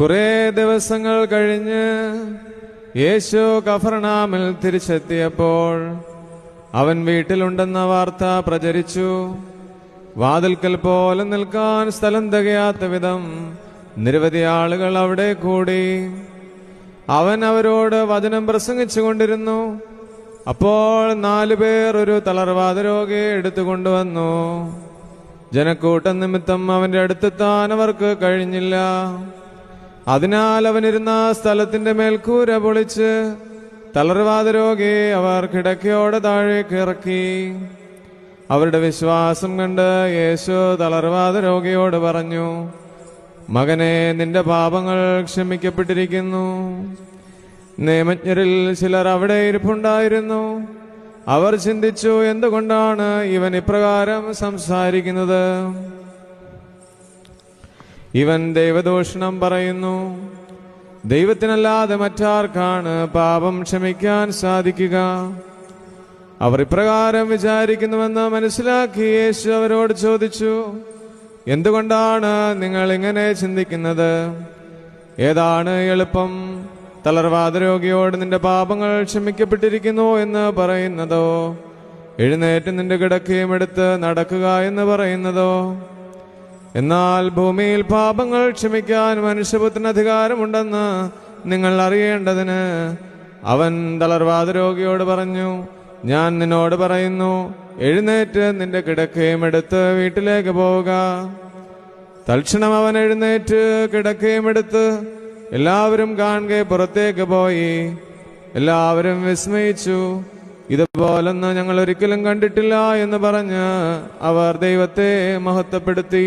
കുറെ ദിവസങ്ങൾ കഴിഞ്ഞ് യേശു കഫർണാമിൽ തിരിച്ചെത്തിയപ്പോൾ അവൻ വീട്ടിലുണ്ടെന്ന വാർത്ത പ്രചരിച്ചു. വാതിൽക്കൽ പോലെ നിൽക്കാൻ സ്ഥലം തികയാത്ത വിധം നിരവധി ആളുകൾ അവിടെ കൂടി. അവൻ അവരോട് വചനം പ്രസംഗിച്ചു കൊണ്ടിരുന്നു അപ്പോൾ നാലുപേർ ഒരു തളർവാദ രോഗിയെ എടുത്തുകൊണ്ടുവന്നു ജനക്കൂട്ടം നിമിത്തം അവന്റെ അടുത്തെത്താൻ അവർക്ക് കഴിഞ്ഞില്ല. അതിനാൽ അവനിരുന്ന സ്ഥലത്തിന്റെ മേൽക്കൂര പൊളിച്ച് തളർവാദ രോഗിയെ അവർ കിടക്കയോടെ താഴേക്ക് ഇറക്കി. അവരുടെ വിശ്വാസം കണ്ട് യേശു തളർവാദ രോഗിയോട് പറഞ്ഞു മകനെ നിന്റെ പാപങ്ങൾ ക്ഷമിക്കപ്പെട്ടിരിക്കുന്നു. നിയമജ്ഞരിൽ ചിലർ അവിടെ ഇരിപ്പുണ്ടായിരുന്നു. അവർ ചിന്തിച്ചു എന്തുകൊണ്ടാണ് ഇവൻ ഇപ്രകാരം സംസാരിക്കുന്നത്? ഇവൻ ദൈവദൂഷണം പറയുന്നു. ദൈവത്തിനല്ലാതെ മറ്റാർക്കാണ് പാപം ക്ഷമിക്കാൻ സാധിക്കുക. അവർ ഇപ്രകാരം വിചാരിക്കുന്നുവെന്ന് മനസ്സിലാക്കി യേശു അവരോട് ചോദിച്ചു എന്തുകൊണ്ടാണ് നിങ്ങൾ ഇങ്ങനെ ചിന്തിക്കുന്നത്? ഏതാണ് എളുപ്പം? തളർവാദ രോഗിയോട് നിന്റെ പാപങ്ങൾ ക്ഷമിക്കപ്പെട്ടിരിക്കുന്നു എന്ന് പറയുന്നതോ? എഴുന്നേറ്റ് നിന്റെ കിടക്കയും എടുത്ത് നടക്കുക എന്ന് പറയുന്നതോ? എന്നാൽ ഭൂമിയിൽ പാപങ്ങൾ ക്ഷമിക്കാൻ മനുഷ്യപുത്രന് അധികാരമുണ്ടെന്ന് നിങ്ങൾ അറിയേണ്ടതിന് അവൻ തളർവാദ രോഗിയോട് പറഞ്ഞു ഞാൻ നിന്നോട് പറയുന്നു എഴുന്നേറ്റ് നിന്റെ കിടക്കയും എടുത്ത് വീട്ടിലേക്ക് പോവുക. തൽക്ഷണം അവൻ എഴുന്നേറ്റ് കിടക്കയും എടുത്ത് എല്ലാവരും കാണുക പുറത്തേക്ക് പോയി. എല്ലാവരും വിസ്മയിച്ചു. ഇതുപോലൊന്ന് ഞങ്ങൾ ഒരിക്കലും കണ്ടിട്ടില്ല എന്ന് പറഞ്ഞ് അവർ ദൈവത്തെ മഹത്വപ്പെടുത്തി.